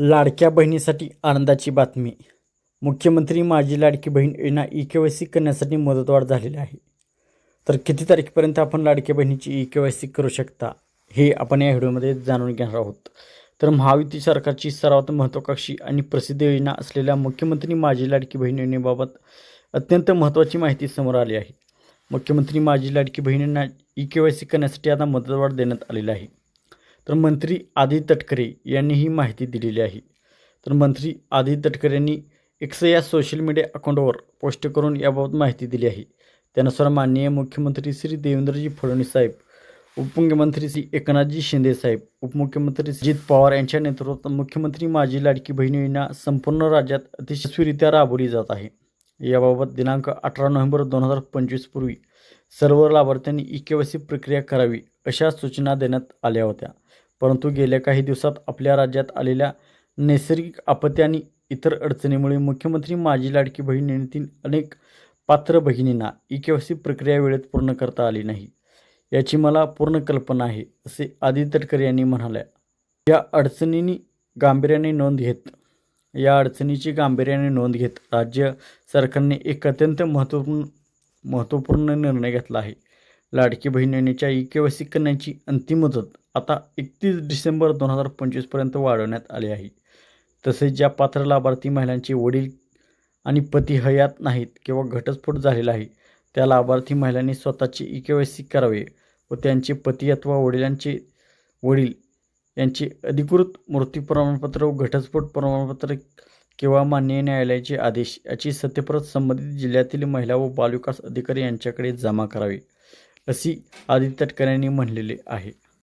लाडक्या बहिणीसाठी आनंदाची बातमी. मुख्यमंत्री माझी लाडकी बहीण योजना ई के वाय सी करण्यासाठी मुदतवाढ झालेली आहे. तर किती तारखेपर्यंत आपण लाडक्या बहिणीची ई के वाय सी करू शकता हे आपण या व्हिडिओमध्ये जाणून घेणार आहोत. तर महायुती सरकारची सर्वात महत्त्वाकांक्षी आणि प्रसिद्ध योजना असलेल्या मुख्यमंत्री माझी लाडकी बहीण योजनेबाबत अत्यंत महत्त्वाची माहिती समोर आली आहे. मुख्यमंत्री माझी लाडकी बहिणींना ई के वाय सी करण्यासाठी आता मदतवाढ देण्यात आलेली आहे. तर मंत्री आदित्य तटकरे यांनी ही माहिती दिलेली आहे. तर मंत्री आदित्य तटकरे यांनी एक्स या सोशल मीडिया अकाउंटवर पोस्ट करून याबाबत माहिती दिली आहे. त्यानुसार माननीय मुख्यमंत्री श्री देवेंद्रजी फडणवीस साहेब उपमुख्यमंत्री श्री एकनाथजी शिंदे साहेब उपमुख्यमंत्री अजित पवार यांच्या नेतृत्वात मुख्यमंत्री माझी लाडकी बहीण योजना संपूर्ण राज्यात अतिशस्वीरित्या राबवली जात आहे. याबाबत दिनांक अठरा नोव्हेंबर दोन हजार पंचवीस पूर्वी सर्व लाभार्थ्यांनी ई केवायसी प्रक्रिया करावी अशा सूचना देण्यात आल्या होत्या. परंतु गेल्या काही दिवसात आपल्या राज्यात आलेल्या नैसर्गिक आपत्ती आणि इतर अडचणीमुळे मुख्यमंत्री माझी लाडकी बहीण योजनेतील अनेक पात्र भगिनींना ई प्रक्रिया वेळेत पूर्ण करता आली नाही. याची मला पूर्ण कल्पना आहे असे आदित्य तटकरे यांनी म्हणाल्या या अडचणींनी गांभीर्याने नोंद घेत या अडचणीची गांभीर्याने नोंद घेत राज्य सरकारने एक अत्यंत महत्त्वपूर्ण महत्त्वपूर्ण निर्णय घेतला आहे. लाडकी बहिणीच्या ई के वाय सी करण्याची अंतिम मुदत आता एकतीस डिसेंबर दोन हजार पंचवीसपर्यंत वाढवण्यात आली आहे. तसेच ज्या पात्र लाभार्थी महिलांचे वडील आणि पती हयात नाहीत किंवा घटस्फोट झालेला आहे त्या लाभार्थी महिलांनी स्वतःचे ई के वाय सी करावे व त्यांचे पती अथवा वडिलांचे वडील यांचे अधिकृत मृत्यू प्रमाणपत्र व घटस्फोट प्रमाणपत्र किंवा मान्य न्यायालयाचे आदेश याची सत्यप्रत संबंधित जिल्ह्यातील महिला व बालविकास अधिकारी यांच्याकडे जमा करावे. अशी आदित्य तटकऱ्यांनी म्हणलेले आहे.